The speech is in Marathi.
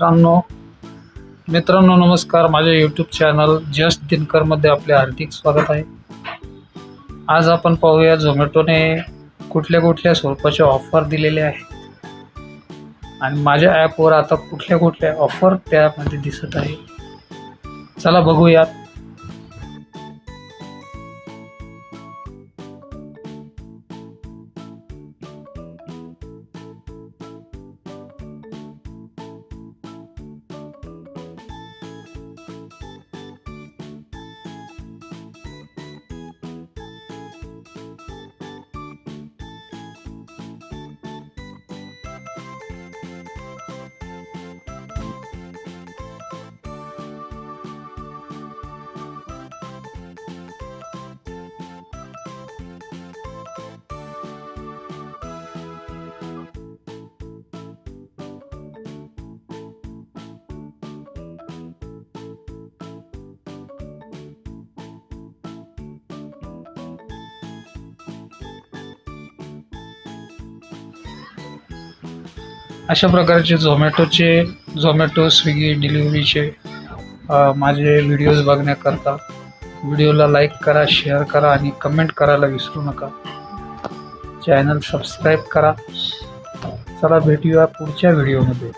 मित्रांनो मित्रांनो नमस्कार. माझ्या यूट्यूब चॅनल जस्ट दिनकरमध्ये आपले हार्दिक स्वागत आहे. आज आपण पाहूया झोमॅटोने कुठल्या कुठल्या स्वरूपाचे ऑफर दिलेले आहेत. आणि माझ्या ॲपवर आता कुठल्या कुठल्या ऑफर त्यामध्ये दिसत आहे. चला बघूयात. अशा प्रकारचे झोमॅटोचे झोमॅटो स्विगी डिलिव्हरीचे माझे व्हिडिओज बघण्याकरता. व्हिडिओला लाईक करा शेअर करा आणि कमेंट करायला विसरू नका. चॅनल सबस्क्राईब करा. चला भेटूया पुढच्या व्हिडिओमध्ये.